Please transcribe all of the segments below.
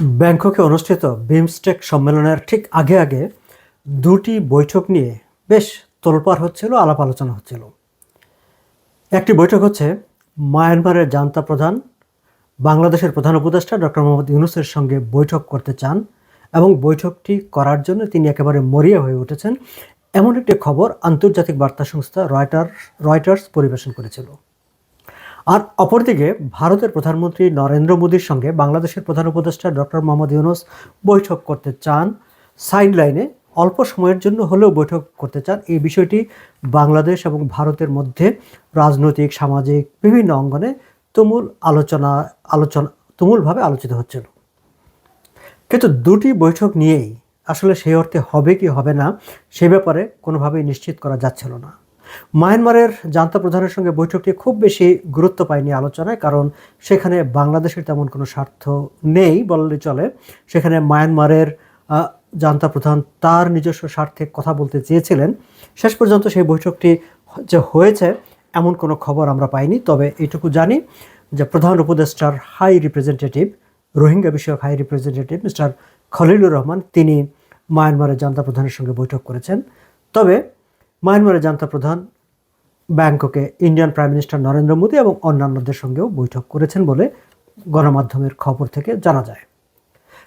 ব্যাংককে অনুষ্ঠিত বিমস্টেক সম্মেলনের ঠিক আগে আগে দুটি বৈঠক নিয়ে বেশ তোলপাড় হচ্ছিল, আলাপ আলোচনা হচ্ছিল। একটি বৈঠক হচ্ছে মায়ানমারের জান্তা প্রধান, বাংলাদেশের প্রধান উপদেষ্টা ডক্টর মোহাম্মদ ইউনুসের সঙ্গে বৈঠক করতে চান এবং বৈঠকটি করার জন্য তিনি একেবারে মরিয়া হয়ে উঠেছেন, এমন একটি খবর আন্তর্জাতিক বার্তা সংস্থা রয়টার রয়টার্স পরিবেশন করেছিল। আর অপরদিকে ভারতের প্রধানমন্ত্রী নরেন্দ্র মোদীর সঙ্গে বাংলাদেশের প্রধান উপদেষ্টা ডক্টর মোহাম্মদ ইউনুস বৈঠক করতে চান। সাইড লাইনে অল্প সময়ের জন্য হলেও বৈঠক করতে চান। এই বিষয়টি বাংলাদেশ এবং ভারতের মধ্যে রাজনৈতিক, সামাজিক বিভিন্ন অঙ্গনে তুমুল আলোচনা আলোচনা, তুমুলভাবে আলোচিত হচ্ছিল কিন্তু দুটি বৈঠক নিয়েই আসলে সেই অর্থে হবে কি হবে না, সে ব্যাপারে কোনোভাবেই নিশ্চিত করা যাচ্ছিল না। মায়ানমারের জান্তা প্রধানের সঙ্গে বৈঠকটি খুব বেশি গুরুত্ব পায়নি আলোচনায়, কারণ সেখানে বাংলাদেশের তেমন কোনো স্বার্থ নেই বললে চলে। সেখানে মায়ানমারের জান্তা প্রধান তার নিজস্ব স্বার্থে কথা বলতে চেয়েছিলেন। শেষ পর্যন্ত সেই বৈঠকটি যে হয়েছে, এমন কোনো খবর আমরা পাইনি। তবে এইটুকু জানি যে প্রধান উপদেষ্টার হাই রিপ্রেজেন্টেটিভ, রোহিঙ্গা বিষয়ক high representative mister Khalilur Rahman, তিনি মায়ানমারের জান্তা প্রধানের সঙ্গে বৈঠক করেছেন। তবে মায়ানমারের জান্তা প্রধান ব্যাংককে Indian prime minister Narendra Modi এবং অন্যান্যদের সঙ্গেও বৈঠক করেছেন বলে গণমাধ্যমের খবর থেকে জানা যায়।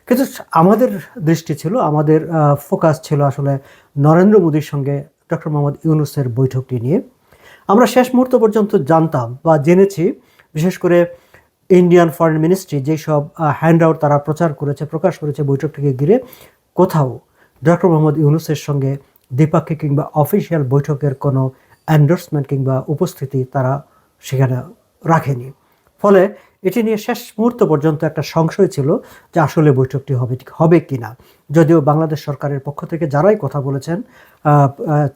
কিন্তু আমাদের দৃষ্টি ছিল, আমাদের ফোকাস ছিল আসলে নরেন্দ্র মোদীর সঙ্গে ডক্টর মোহাম্মদ ইউনুসের বৈঠকটি নিয়ে। আমরা শেষ মুহূর্ত পর্যন্ত জানতাম বা জেনেছি, বিশেষ করে ইন্ডিয়ান ফরেন মিনিস্ট্রি যেসব হ্যান্ড আউট তারা প্রচার করেছে, প্রকাশ করেছে বৈঠকটিকে ঘিরে, কোথাও ডক্টর মোহাম্মদ ইউনুসের সঙ্গে দ্বিপাক্ষিক কিংবা অফিসিয়াল বৈঠকের কোনো অ্যান্ডোর্সমেন্ট কিংবা উপস্থিতি তারা সেখানে রাখেনি। ফলে এটি নিয়ে শেষ মুহূর্ত পর্যন্ত একটা সংশয় ছিল যে আসলে বৈঠকটি হবে হবে কি না যদিও বাংলাদেশ সরকারের পক্ষ থেকে যারাই কথা বলেছেন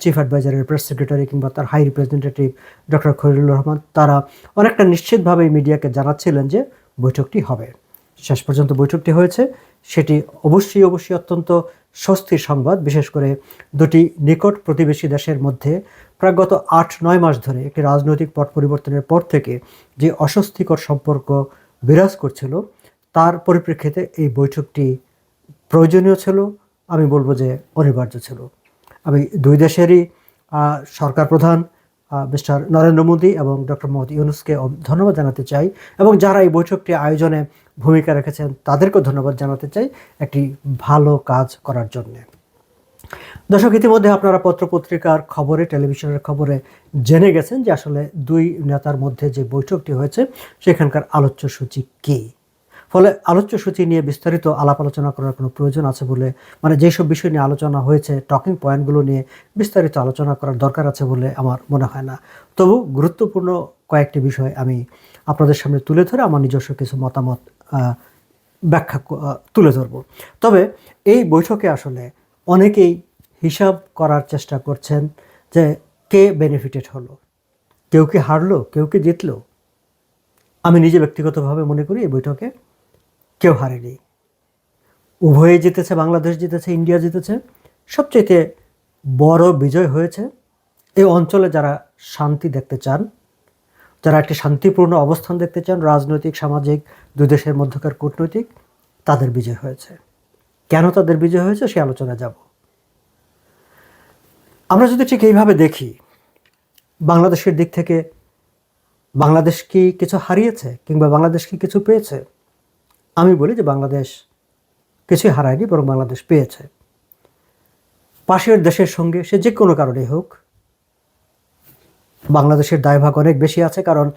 চিফ অ্যাডভাইজারের প্রেস সেক্রেটারি কিংবা তার high representative doctor Khalilur Rahman তারা অনেকটা নিশ্চিতভাবেই মিডিয়াকে জানাচ্ছিলেন যে বৈঠকটি হবে। শেষ পর্যন্ত বৈঠকটি হয়েছে, সেটি অবশ্যই অবশ্যই অত্যন্ত স্বস্তির সংবাদ, বিশেষ করে দুটি নিকট প্রতিবেশী দেশের মধ্যে প্রায় গত আট নয় মাস ধরে একটি রাজনৈতিক পট পরিবর্তনের পর থেকে যে অস্বস্তিকর সম্পর্ক বিরাজ করছিল, তার পরিপ্রেক্ষিতে এই বৈঠকটি প্রয়োজনীয় ছিল, আমি বলব যে অনিবার্য ছিল। আমি দুই দেশেরই সরকার প্রধান মিস্টার নরেন্দ্র মোদী এবং ডক্টর মোহাম্মদ ইউনুসকে ধন্যবাদ জানাতে চাই এবং যারা এই বৈঠকটি আয়োজনে ভূমিকা রেখেছেন তাদেরকেও ধন্যবাদ জানাতে চাই একটি ভালো কাজ করার জন্যে। দর্শক, ইতিমধ্যে আপনারা পত্রপত্রিকার খবরে, টেলিভিশনের খবরে জেনে গেছেন যে আসলে দুই নেতার মধ্যে যে বৈঠকটি হয়েছে, সেখানকার আলোচ্য সূচি কী? ফলে আলোচ্য সূচি নিয়ে বিস্তারিত আলাপ আলোচনা করার কোনো প্রয়োজন আছে বলে মানে যেসব বিষয় নিয়ে আলোচনা হয়েছে টকিং পয়েন্টগুলো নিয়ে বিস্তারিত আলোচনা করার দরকার আছে বলে আমার মনে হয় না। তবু গুরুত্বপূর্ণ কয়েকটি বিষয় আমি আপনাদের সামনে তুলে ধরে আমার নিজস্ব কিছু মতামত ব্যাখ্যা তুলে ধরব। তবে এই বৈঠকে আসলে অনেকেই হিসাব করার চেষ্টা করছেন যে কে বেনিফিটেড হলো। কেউ কি হারলো, কেউ কি জিতলো? আমি নিজে ব্যক্তিগতভাবে মনে করি এই বৈঠকে কেউ হারেনি। উভয়ে জিতেছে, বাংলাদেশ জিতেছে, ইন্ডিয়া জিতেছে। সবচেয়ে বড় বিজয় হয়েছে এই অঞ্চলে যারা শান্তি দেখতে চান, যারা একটি শান্তিপূর্ণ অবস্থান দেখতে চান, রাজনৈতিক, সামাজিক, দুই দেশের মধ্যকার কূটনৈতিক, তাদের বিজয় হয়েছে। কেন তাদের বিজয় হয়েছে সে আলোচনা যাব। আমরা যদি ঠিক এইভাবে দেখি, বাংলাদেশের দিক থেকে বাংলাদেশ কি কিছু হারিয়েছে কিংবা বাংলাদেশ কি কিছু পেয়েছে আমি বলি যে বাংলাদেশ কিছুই হারায়নি, বরং বাংলাদেশ পেয়েছে। পাশের দেশের সঙ্গে সে যে কোনো কারণেই হোক, বাংলাদেশের দায়ভাগ অনেক বেশি আছে, কারণ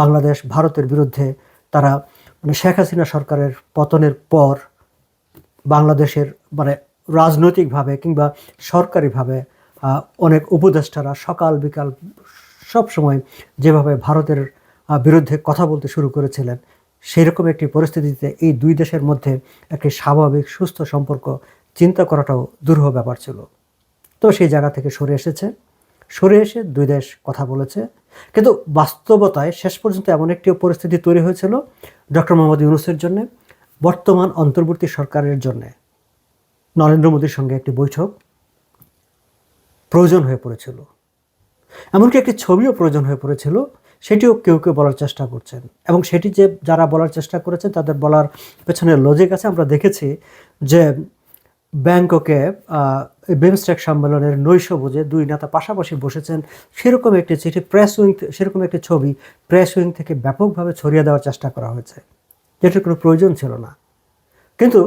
বাংলাদেশ ভারতের বিরুদ্ধে তারা মানে শেখ হাসিনা সরকারের পতনের পর বাংলাদেশের মানে রাজনৈতিকভাবে কিংবা সরকারিভাবে অনেক উপদেষ্টারা সকাল, বিকাল সব সময় যেভাবে ভারতের বিরুদ্ধে কথা বলতে শুরু করেছিলেন সেরকম একটি পরিস্থিতিতে এই দুই দেশের মধ্যে একটি স্বাভাবিক সুস্থ সম্পর্ক চিন্তা করাটাও দুরূহ ব্যাপার ছিল। তো সেই জায়গা থেকে সরে এসেছে। সরে এসে দুই দেশ কথা বলেছে। কিন্তু বাস্তবতায় শেষ পর্যন্ত এমন একটি পরিস্থিতি তৈরি হয়েছিল ডক্টর মোহাম্মদ ইউনুসের জন্য, বর্তমান অন্তর্বর্তী সরকারের জন্য। নরেন্দ্র মোদীর সঙ্গে একটি বৈঠক প্রয়োজন হয়ে পড়েছিল। এমনকি একটি ছবিও প্রয়োজন হয়ে পড়েছিল সেটিও কেউ কেউ বলার চেষ্টা করছেন। এবং সেটি যে যারা বলার চেষ্টা করেছেন, তাদের বলার পেছনে লজিক আছে। আমরা দেখেছি যে ব্যাংককে বিমস্টেক সম্মেলনের নৈশ বুঝে দুই নেতা পাশাপাশি বসেছেন। সেরকম একটি চিঠি প্রেস উইং সেরকম একটি ছবি প্রেস উইং থেকে ব্যাপকভাবে ছড়িয়ে দেওয়ার চেষ্টা করা হয়েছে। যেটার কোনো প্রয়োজন ছিল না। কিন্তু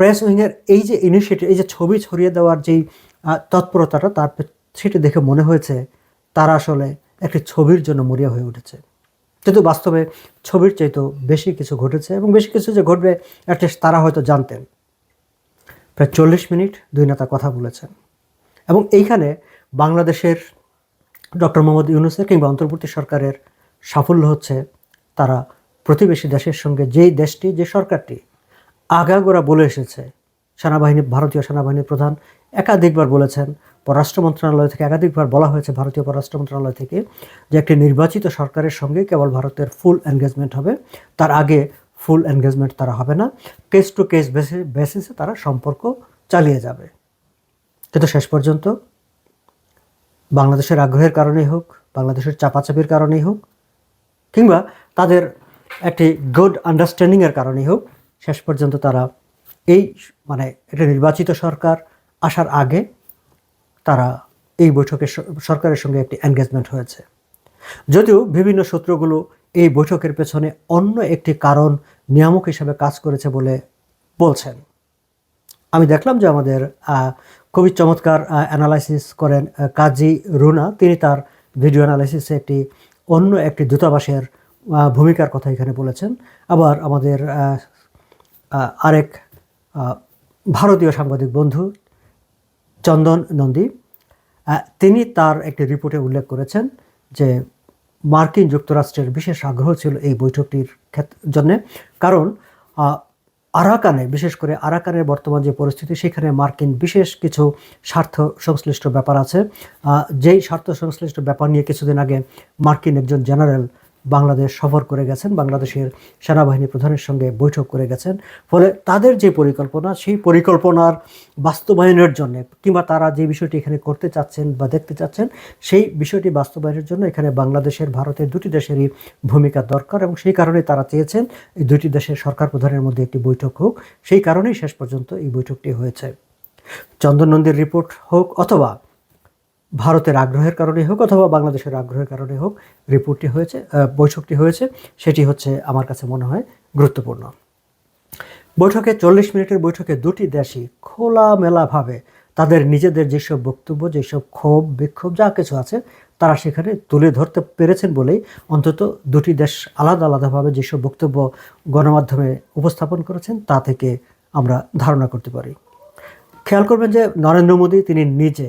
প্রেস উইংয়ের এই যে ইনিশিয়েটিভ এই যে ছবি ছড়িয়ে দেওয়ার যেই তৎপরতাটা, তার সেটি দেখে মনে হয়েছে, তারা আসলে একটি ছবির জন্য মরিয়া হয়ে উঠেছে। কিন্তু বাস্তবে ছবির চাইতেও বেশি কিছু ঘটেছে এবং বেশি কিছু যে ঘটবে অ্যাটলিস্ট তারা হয়তো জানতেন। প্রায় চল্লিশ মিনিট দুই নেতা কথা বলেছেন। এবং এইখানে বাংলাদেশের ডক্টর মোহাম্মদ ইউনুসের কিংবা অন্তর্বর্তী সরকারের সাফল্য হচ্ছে তারা প্রতিবেশী দেশের সঙ্গে যেই দেশটি, যে সরকারটি আগাগোড়া বলে এসেছে সেনাবাহিনী ভারতীয় সেনাবাহিনীর প্রধান একাধিকবার বলেছেন, পররাষ্ট্র মন্ত্রণালয় থেকে একাধিকবার বলা হয়েছে, ভারতীয় পররাষ্ট্র মন্ত্রণালয় থেকে যে একটি নির্বাচিত সরকারের সঙ্গে কেবল ভারতের ফুল এনগেজমেন্ট হবে, তার আগে ফুল এনগেজমেন্ট তারা হবে না কেস টু কেস বেসিসে তারা সম্পর্ক চালিয়ে যাবে। কিন্তু শেষ পর্যন্ত বাংলাদেশের আগ্রহের কারণেই হোক, বাংলাদেশের চাপাচাপির কারণেই হোক, কিংবা তাদের একটি গুড আন্ডারস্ট্যান্ডিংয়ের কারণেই হোক, শেষ পর্যন্ত তারা এই মানে একটা নির্বাচিত সরকার আসার আগে তারা এই বৈঠকে সরকারের সঙ্গে একটি এনগেজমেন্ট হয়েছে। যদিও বিভিন্ন সূত্রগুলো এই বৈঠকের পেছনে অন্য একটি কারণ নিয়ামক হিসাবে কাজ করেছে বলে বলছেন। আমি দেখলাম যে আমাদের খুবই চমৎকার অ্যানালাইসিস করেন কাজী রুনা। তিনি তার ভিডিও অ্যানালাইসিসে একটি অন্য একটি দূতাবাসের ভূমিকার কথা এখানে বলেছেন। আবার আমাদের আরেক ভারতীয় সাংবাদিক বন্ধু চন্দন নন্দী। তিনি তার একটি রিপোর্টে উল্লেখ করেছেন যে মার্কিন যুক্তরাষ্ট্রের বিশেষ আগ্রহ ছিল এই বৈঠকটির জন্যে। কারণ আরাকানে, বিশেষ করে আরাকানের বর্তমান যে পরিস্থিতি, সেখানে মার্কিন বিশেষ কিছু স্বার্থ সংশ্লিষ্ট ব্যাপার আছে। যেই স্বার্থ সংশ্লিষ্ট ব্যাপার নিয়ে কিছুদিন আগে মার্কিন একজন জেনারেল বাংলাদেশ সফর করে গেছেন, বাংলাদেশের সেনাবাহিনী প্রধানের সঙ্গে বৈঠক করে গেছেন। ফলে তাদের যে পরিকল্পনা, সেই পরিকল্পনার বাস্তবায়নের জন্য কিংবা তারা যে বিষয়টি এখানে করতে চাচ্ছেন বা দেখতে চাচ্ছেন, সেই বিষয়টি বাস্তবায়নের জন্য এখানে বাংলাদেশের, ভারতের দুটি দেশেরই ভূমিকা দরকার এবং সেই কারণে তারা চেয়েছেন এই দুটি দেশের সরকার প্রধানের মধ্যে একটি বৈঠক হোক। সেই কারণেই শেষ পর্যন্ত এই বৈঠকটি হয়েছে। চন্দন নন্দীর রিপোর্ট হোক অথবা ভারতের আগ্রহের কারণে হোক অথবা বাংলাদেশের আগ্রহের কারণে হোক রিপোর্টটি হয়েছে বৈঠকটি হয়েছে, সেটি হচ্ছে আমার কাছে মনে হয় গুরুত্বপূর্ণ। বৈঠকে চল্লিশ মিনিটের বৈঠকে দুটি দেশই খোলামেলাভাবে তাদের নিজেদের যেসব বক্তব্য, যেসব ক্ষোভ, বিক্ষোভ, যা কিছু আছে, তারা সেখানে তুলে ধরতে পেরেছেন বলেই অন্তত দুটি দেশ আলাদা আলাদাভাবে যেসব বক্তব্য গণমাধ্যমে উপস্থাপন করেছেন, তা থেকে আমরা ধারণা করতে পারি। খেয়াল করবেন যে নরেন্দ্র মোদী তিনি নিজে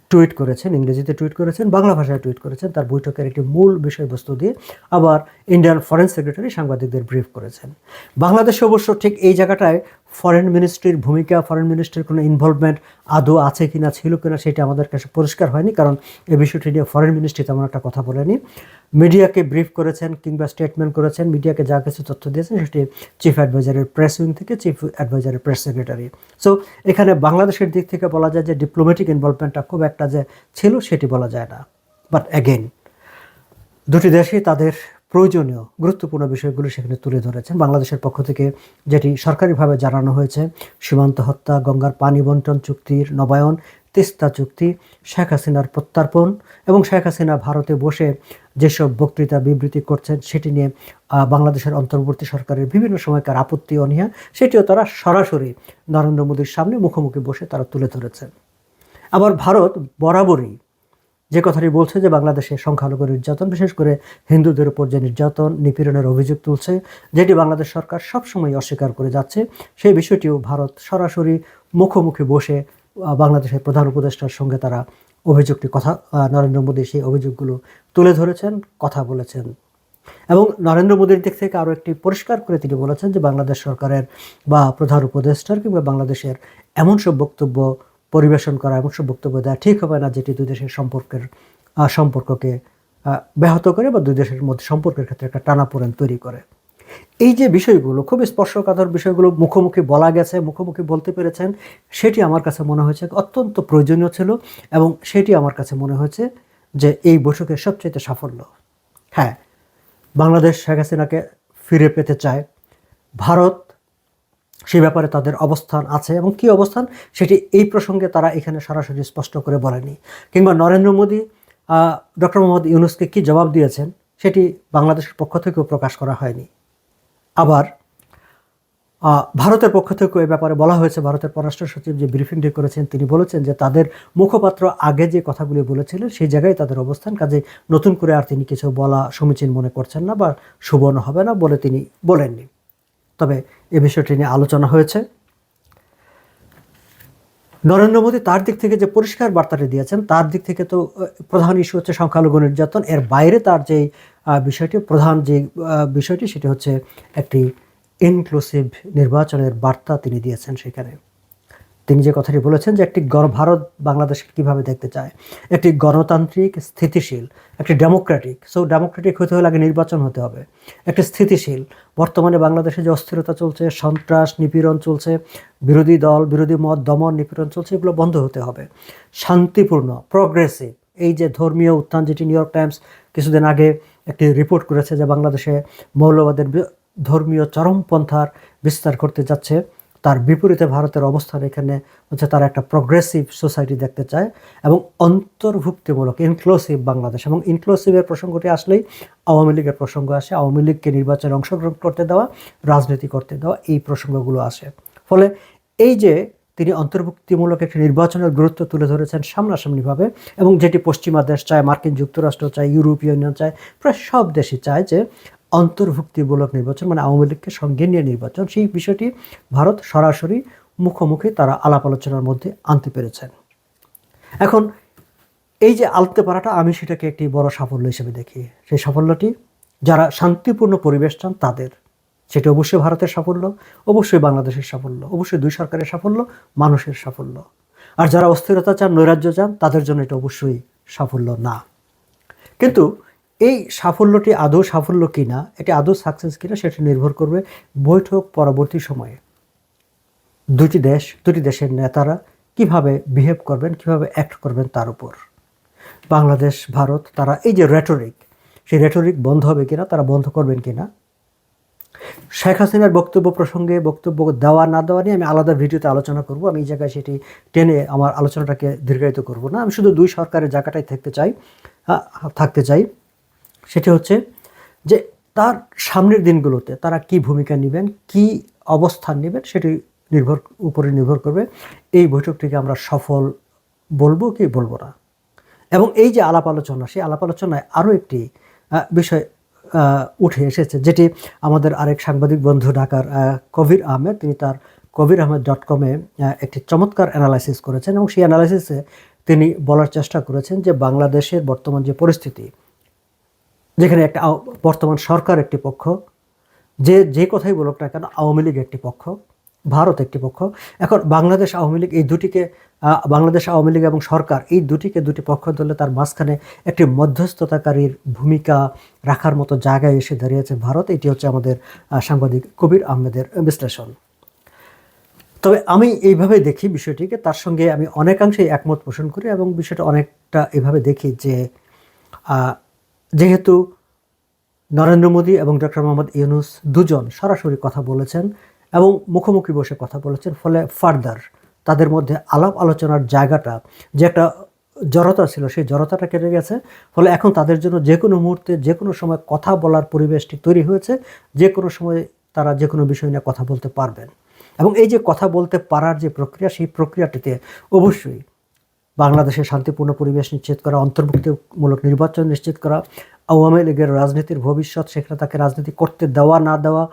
টুইট করেছেন, ইংরেজিতে টুইট করেছেন, বাংলা ভাষায় টুইট করেছেন, তার বৈঠকের একটি মূল বিষয়বস্তু দিয়ে আবার ইন্ডিয়ান ফরেন সেক্রেটারি সাংবাদিকদের ব্রিফ করেছেন। বাংলাদেশে অবশ্য ঠিক এই জায়গাটায় ফরেন মিনিস্ট্রির ভূমিকা, ফরেন মিনিস্ট্রির কোনো ইনভলভমেন্ট আদৌ আছে কি না ছিল কিনা সেটা আমাদের কাছে পরিষ্কার হয়নি, কারণ এই বিষয়টি নিয়ে ফরেন মিনিস্ট্রি তেমন একটা কথা বলেনি। মিডিয়াকে ব্রিফ করেছেন কিংবা স্টেটমেন্ট করেছেন, মিডিয়াকে যা কিছু তথ্য দিয়েছেন সেটি চিফ অ্যাডভাইজারের প্রেস উইং থেকে চিফ অ্যাডভাইজারের প্রেস সেক্রেটারি সো এখানে বাংলাদেশের দিক থেকে বলা যায় যে ডিপ্লোম্যাটিক ইনভলভমেন্টটা খুব একটা যে ছিল সেটি বলা যায় না। বাট অ্যাগেন দুটি দেশই তাদের প্রয়োজনীয়, গুরুত্বপূর্ণ বিষয়গুলো সেখানে তুলে ধরেছেন। বাংলাদেশের পক্ষ থেকে যেটি সরকারিভাবে জানানো হয়েছে, সীমান্ত হত্যা, গঙ্গার পানি বন্টন চুক্তির নবায়ন, তিস্তা চুক্তি, শেখ হাসিনার প্রত্যার্পণ এবং শেখ হাসিনা ভারতে বসে যেসব বক্তৃতা, বিবৃতি করছেন সেটি নিয়ে বাংলাদেশের অন্তর্বর্তী সরকারের বিভিন্ন সময়কার আপত্তি অনীহা, সেটিও তারা সরাসরি নরেন্দ্র মোদীর সামনে মুখোমুখি বসে তারা তুলে ধরেছেন। আবার ভারত বরাবরই যে কথাটি বলছে যে বাংলাদেশে সংখ্যালঘু নির্যাতন, বিশেষ করে হিন্দুদের উপর যে নির্যাতন, নিপীড়নের অভিযোগ তুলছে, যেটি বাংলাদেশ সরকার সবসময় অস্বীকার করে যাচ্ছে, সেই বিষয়টিও ভারত সরাসরি মুখোমুখি বসে বাংলাদেশের প্রধান উপদেষ্টার সঙ্গে তারা অভিযোগটি কথা নরেন্দ্র মোদী সেই অভিযোগগুলো তুলে ধরেছেন, কথা বলেছেন। এবং নরেন্দ্র মোদীর দিক থেকে আরও একটি পরিষ্কার করে তিনি বলেছেন যে বাংলাদেশ সরকারের বা প্রধান উপদেষ্টার কিংবা বাংলাদেশের এমন সব বক্তব্য পরিবেশন করা এমন সব বক্তব্য দেওয়া ঠিক হবে না যেটি দুই দেশের সম্পর্কের সম্পর্ককে ব্যাহত করে বা দুই দেশের মধ্যে সম্পর্কের ক্ষেত্রে একটা টানাপোড়েন তৈরি করে। এই যে বিষয়গুলো, খুব স্পর্শকাতর বিষয়গুলো মুখোমুখি বলা গেছে, মুখোমুখি বলতে পেরেছেন, সেটি আমার কাছে মনে হয়েছে অত্যন্ত প্রয়োজনীয় ছিল এবং সেটি আমার কাছে মনে হয়েছে যে এই বৈঠকের সবচেয়ে সাফল্য। হ্যাঁ বাংলাদেশ শেখ হাসিনাকে ফিরে পেতে চায় ভারত সে ব্যাপারে তাদের অবস্থান আছে এবং কি অবস্থান? সেটি এই প্রসঙ্গে তারা এখানে সরাসরি স্পষ্ট করে বলেনি। কিংবা নরেন্দ্র মোদী ডক্টর মোহাম্মদ ইউনুসকে কি জবাব দিয়েছেন? সেটি বাংলাদেশের পক্ষ থেকেও প্রকাশ করা হয়নি। আবার ভারতের পক্ষ থেকেও এ ব্যাপারে বলা হয়েছে, ভারতের পররাষ্ট্র সচিব যে ব্রিফিংটি করেছেন, তিনি বলেছেন যে তাদের মুখপাত্র আগে যে কথাগুলি বলেছিলেন, সেই জায়গায় তাদের অবস্থান, কাজে নতুন করে আর তিনি কিছু বলা সমীচীন মনে করছেন না বা সুবর্ণ হবে না বলে তিনি বলেননি। তবে এ বিষয়টি নিয়ে আলোচনা হয়েছে। নরেন্দ্র মোদী তার দিক থেকে যে পরিষ্কার বার্তাটি দিয়েছেন, তার দিক থেকে তো প্রধান ইস্যু হচ্ছে সংখ্যালঘু নির্যাতন। এর বাইরে তার যে বিষয়টি, প্রধান যে বিষয়টি, সেটি হচ্ছে একটি ইনক্লুসিভ নির্বাচনের বার্তা তিনি দিয়েছেন সেখানে। তিনি যে কথাটি বলেছেন যে একটি গণ ভারত বাংলাদেশকে কীভাবে দেখতে চায়, একটি গণতান্ত্রিক স্থিতিশীল, একটি ডেমোক্রেটিক সো ডেমোক্রেটিক হতে হলে আগে নির্বাচন হতে হবে। একটি স্থিতিশীল, বর্তমানে বাংলাদেশে যে অস্থিরতা চলছে, সন্ত্রাস, নিপীড়ন চলছে, বিরোধী দল, বিরোধী মত, দমন, নিপীড়ন চলছে, এগুলো বন্ধ হতে হবে। শান্তিপূর্ণ প্রগ্রেসিভ এই যে ধর্মীয় উত্থান যেটি নিউ ইয়র্ক টাইমস কিছুদিন আগে একটি রিপোর্ট করেছে যে বাংলাদেশে মৌলবাদের ধর্মীয় চরমপন্থার বিস্তার করতে যাচ্ছে। তার বিপরীতে ভারতের অবস্থান এখানে হচ্ছে তারা একটা প্রগ্রেসিভ সোসাইটি দেখতে চায় এবং অন্তর্ভুক্তিমূলক ইনক্লুসিভ বাংলাদেশ এবং ইনক্লুসিভের প্রসঙ্গটি আসলেই আওয়ামী লীগের প্রসঙ্গ আসে। আওয়ামী লীগকে নির্বাচনে অংশগ্রহণ করতে দেওয়া, রাজনীতি করতে দেওয়া, এই প্রসঙ্গগুলো আসে। ফলে এই যে তিনি অন্তর্ভুক্তিমূলক একটি নির্বাচনের গুরুত্ব তুলে ধরেছেন সামনাসামনিভাবে এবং যেটি পশ্চিমা দেশ চায়, মার্কিন যুক্তরাষ্ট্র চায়, ইউরোপীয় ইউনিয়ন চায়, প্রায় সব দেশই চায় যে অন্তর্ভুক্তিমূলক নির্বাচন মানে আওয়ামী লীগকে সঙ্গে নিয়ে নির্বাচন, সেই বিষয়টি ভারত সরাসরি মুখোমুখি তারা আলাপ আলোচনার মধ্যে আনতে পেরেছেন এখন এই যে আলতে পারাটা, আমি সেটাকে একটি বড় সাফল্য হিসেবে দেখি। সেই সাফল্যটি যারা শান্তিপূর্ণ পরিবেশ চান তাদের, সেটা অবশ্যই ভারতের সাফল্য, অবশ্যই বাংলাদেশের সাফল্য, অবশ্যই দুই সরকারের সাফল্য, মানুষের সাফল্য। আর যারা অস্থিরতা চান, নৈরাজ্য চান, তাদের জন্য এটা অবশ্যই সাফল্য না। কিন্তু এই সাফল্যটি আদৌ সাফল্য কিনা, এটি আদৌ সাকসেস কিনা সেটি নির্ভর করবে বৈঠক পরবর্তী সময়ে। দুটি দেশ, দুটি দেশের নেতারা কীভাবে বিহেভ করবেন, কীভাবে অ্যাক্ট করবেন তার উপর। বাংলাদেশ, ভারত, তারা এই যে রেটরিক সেই রেটরিক বন্ধ হবে কিনা, তারা বন্ধ করবেন কিনা? শেখ হাসিনার বক্তব্য প্রসঙ্গে বক্তব্য দেওয়া না দেওয়া নিয়ে আমি আলাদা ভিডিওতে আলোচনা করব। আমি এই জায়গায় সেটি টেনে আমার আলোচনাটাকে দীর্ঘায়িত করব না। আমি শুধু দুই সরকারের জায়গাটাই থাকতে চাই থাকতে চাই। সেটি হচ্ছে যে তার সামনের দিনগুলোতে তারা কি ভূমিকা নেবেন, কি অবস্থান নেবেন সেটি নির্ভর, উপরে নির্ভর করবে। এই বৈঠকটিকে আমরা সফল বলব কি বলব না। এবং এই যে আলাপ আলোচনা, সেই আলাপ আলোচনায় আরও একটি বিষয় উঠে এসেছে, যেটি আমাদের আরেক সাংবাদিক বন্ধু ঢাকার কবির আহমেদ, তিনি তার কবির আহমেদ ডট কমে একটি চমৎকার অ্যানালাইসিস করেছেন এবং সেই অ্যানালাইসিসে তিনি বলার চেষ্টা করেছেন যে বাংলাদেশের বর্তমান যে পরিস্থিতি যেখানে একটা বর্তমান সরকার একটি পক্ষ, যে যে কথাই বলুক না কেন, আওয়ামী লীগ একটি পক্ষ, ভারত একটি পক্ষ। এখন বাংলাদেশ আওয়ামী লীগ, এই দুটিকে বাংলাদেশ আওয়ামী লীগ এবং সরকার, এই দুটিকে দুটি পক্ষ ধরলে তার মাঝখানে একটি মধ্যস্থতাকারীর ভূমিকা রাখার মতো জায়গায় এসে দাঁড়িয়েছে ভারত। এটি হচ্ছে আমাদের সাংবাদিক কবির আহমেদের বিশ্লেষণ। তবে আমি এইভাবে দেখি বিষয়টিকে, তার সঙ্গে আমি অনেকাংশেই একমত পোষণ করি এবং বিষয়টা অনেকটা এভাবে দেখি যে যেহেতু নরেন্দ্র মোদী এবং ডক্টর মোহাম্মদ ইউনুস দুজন সরাসরি কথা বলেছেন এবং মুখোমুখি বসে কথা বলেছেন, ফলে ফার্দার তাদের মধ্যে আলাপ আলোচনার জায়গাটা যে একটা জড়তা ছিল, সেই জড়তাটা কেটে গেছে। ফলে এখন তাদের জন্য যে কোনো মুহূর্তে, যে কোনো সময় কথা বলার পরিবেশটি তৈরি হয়েছে। যে কোনো সময় তারা যে কোনো বিষয় নিয়ে কথা বলতে পারবেন। এবং এই যে কথা বলতে পারার যে প্রক্রিয়া, সেই প্রক্রিয়াটিতে অবশ্যই বাংলাদেশের শান্তিপূর্ণ পরিবেশ নিশ্চিত করা, অন্তর্ভুক্তিমূলক নির্বাচন নিশ্চিত করা, আওয়ামী লীগের রাজনীতির ভবিষ্যৎ সেখানে তাকে রাজনীতি করতে দেওয়া, না দেওয়া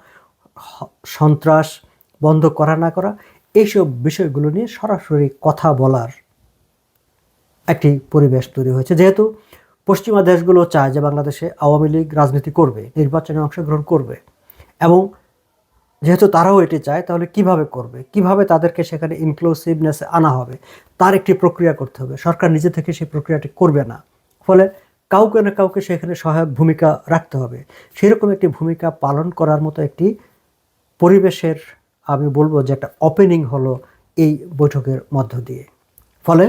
সন্ত্রাস বন্ধ করা, না করা, এইসব বিষয়গুলো নিয়ে সরাসরি কথা বলার একটি পরিবেশ তৈরি হয়েছে। যেহেতু পশ্চিমা দেশগুলো চায় যে বাংলাদেশে আওয়ামী লীগ রাজনীতি করবে, নির্বাচনে অংশগ্রহণ করবে এবং যেহেতু তারাও এটি চায়, তাহলে কীভাবে করবে? কীভাবে তাদেরকে সেখানে ইনক্লুসিভনেস আনা হবে? তার একটি প্রক্রিয়া করতে হবে। সরকার নিজে থেকে সেই প্রক্রিয়াটি করবে না। ফলে কাউকে না কাউকে সেখানে সহায়ক ভূমিকা রাখতে হবে। সেরকম একটি ভূমিকা পালন করার মতো একটি পরিবেশের, আমি বলব যে একটা ওপেনিং হলো এই বৈঠকের মধ্য দিয়ে। ফলে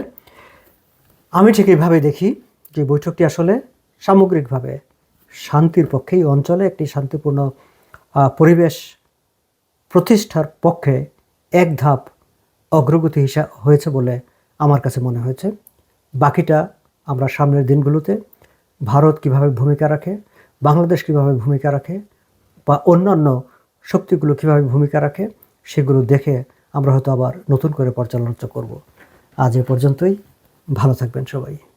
আমি ঠিক এইভাবে দেখি যে বৈঠকটি আসলে সামগ্রিকভাবে শান্তির পক্ষে, এই অঞ্চলে একটি শান্তিপূর্ণ পরিবেশ প্রতিষ্ঠার পক্ষে এক ধাপ অগ্রগতি হিসা, হয়েছে বলে আমার কাছে মনে হয়েছে। বাকিটা আমরা সামনের দিনগুলোতে, ভারত কীভাবে ভূমিকা রাখে, বাংলাদেশ কীভাবে ভূমিকা রাখে, বা অন্যান্য শক্তিগুলো কীভাবে ভূমিকা রাখে, সেগুলো দেখে আমরা হয়তো আবার নতুন করে পর্যালোচনা করব। আজ এ পর্যন্তই। ভালো থাকবেন সবাই।